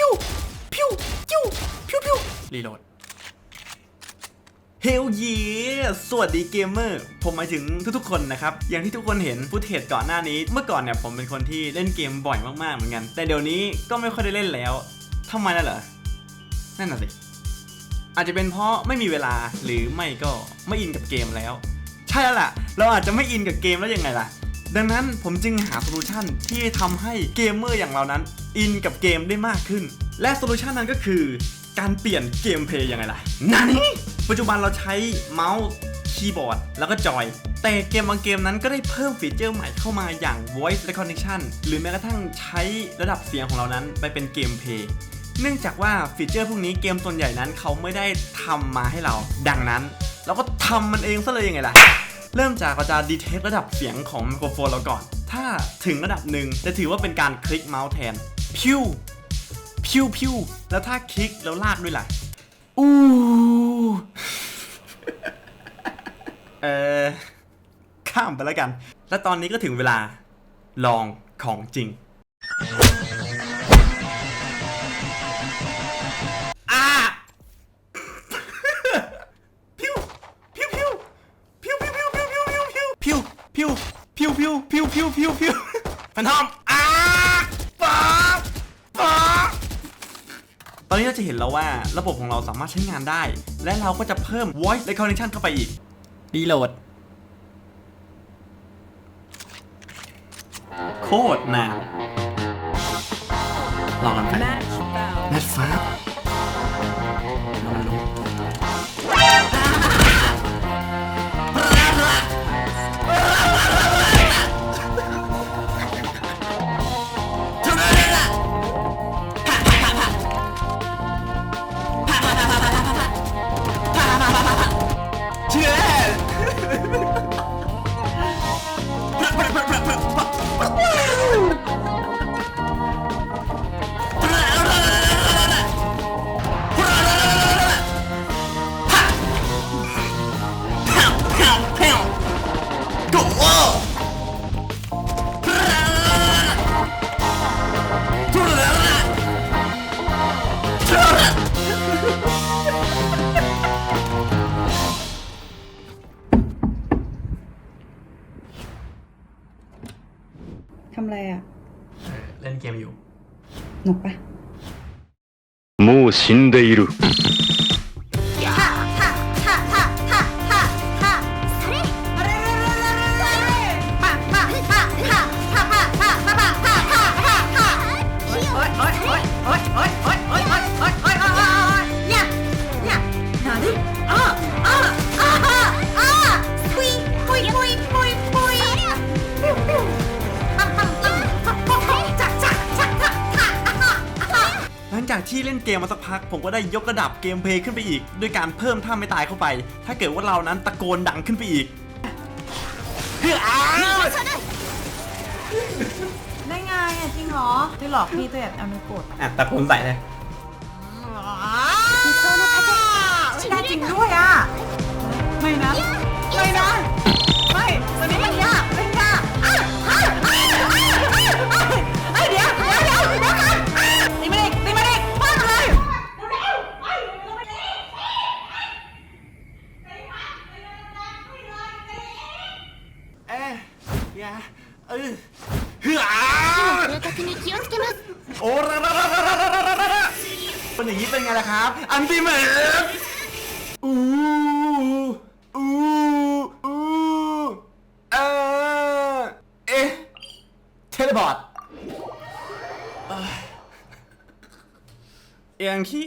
พิวพิวพิวพิวพิวรีโหลดเฮลเยสวัสดีเกมเมอร์ ผมหมายถึงทุกๆคนนะครับ อย่างที่ทุกคนเห็นฟุตเทจก่อนหน้านี้ เมื่อก่อนเนี่ยผมเป็นคนที่เล่นเกมบ่อยมากๆเหมือนกัน แต่เดี๋ยวนี้ก็ไม่ค่อยได้เล่นแล้วทำไมล่ะเหรอ นั่นน่ะสิ อาจจะเป็นเพราะไม่มีเวลาหรือไม่ก็ไม่อินกับเกมแล้ว ใช่แล้วล่ะ เราอาจจะไม่อินกับเกมแล้วยังไงล่ะ ดังนั้นผมจึงหาโซลูชันที่ทำให้เกมเมอร์อย่างเรานั้น อินกับเกมได้มากขึ้น และโซลูชันนั้นก็คือการเปลี่ยนเกมเพลย์ยังไงล่ะนั่นปัจจุบันเราใช้เมาส์คีย์บอร์ดแล้วก็จอย แต่เกมบางเกมนั้นก็ได้เพิ่มฟีเจอร์ใหม่เข้ามาอย่าง voice recognition หรือแม้กระทั่งใช้ระดับเสียงของเรานั้นไปเป็นเกมเพลย์เนื่องจากว่าฟีเจอร์พวกนี้เกมส่วนใหญ่นั้นเขาไม่ได้ทำมาให้เรา ดังนั้น เราก็ทำมันเองซะเลยยังไงล่ะ เริ่มจากเราจะดีเทคระดับเสียงของไมโครโฟนเราก่อน ถ้าถึงระดับหนึ่งจะถือว่าเป็นการคลิกเมาส์แทน พิวพิวพิวแล้วถ้าคลิกแล้วลากด้วยล่ะ อู้เออข้ามไปแล้วกัน และตอนนี้ก็ถึงเวลาลองของจริง พิวพิวพิวพิวพิวพิวแฟนทอมอ่าป๊าป๊าตอนนี้เราจะเห็นแล้วว่าระบบของเราสามารถใช้งานได้ และเราก็จะเพิ่ม voice recognition เข้าไปอีกรีโหลดโคตรนานลองกันไป Match found. แมทฟ้าลองดูเอะไรอ่ะ เล่นเกมอยู่ หนุกปะ もう死んでいる。 ที่เล่นเกมมาสักพัก ผมก็ได้ยกระดับเกมเพลย์ขึ้นไปอีก ด้วยการเพิ่มท่าไม่ตายเข้าไป ถ้าเกิดว่าเรานั้นตะโกนดังขึ้นไปอีกได้ไงอะจริงเหรอที่หลอกพี่ตัวแบบเอานิ้วกดอะตะโกนใส่เลยได้จริงด้วยอะไม่นะ อย่าเออเฮ้ย 正確に気をつけます โอ้ระระระระระระระระเป็นอย่างนี้เป็นไงล่ะครับ อันติเมทอู้อู้อู้เออเอ๊ะเทเลพอร์ตเอ้ยอย่างที่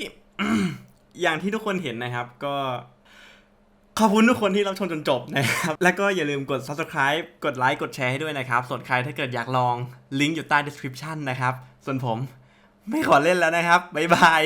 อย่างที่ทุกคนเห็นนะครับ ก็ ขอบคุณทุกคนที่รับชมจนจบนะครับ แล้วก็อย่าลืมกด subscribe กดไลค์กดแชร์ให้ด้วยนะครับ ส่วนใครถ้าเกิดอยากลองลิงก์อยู่ใต้ description นะครับ ส่วนผมไม่ขอเล่นแล้วนะครับ บ๊ายบาย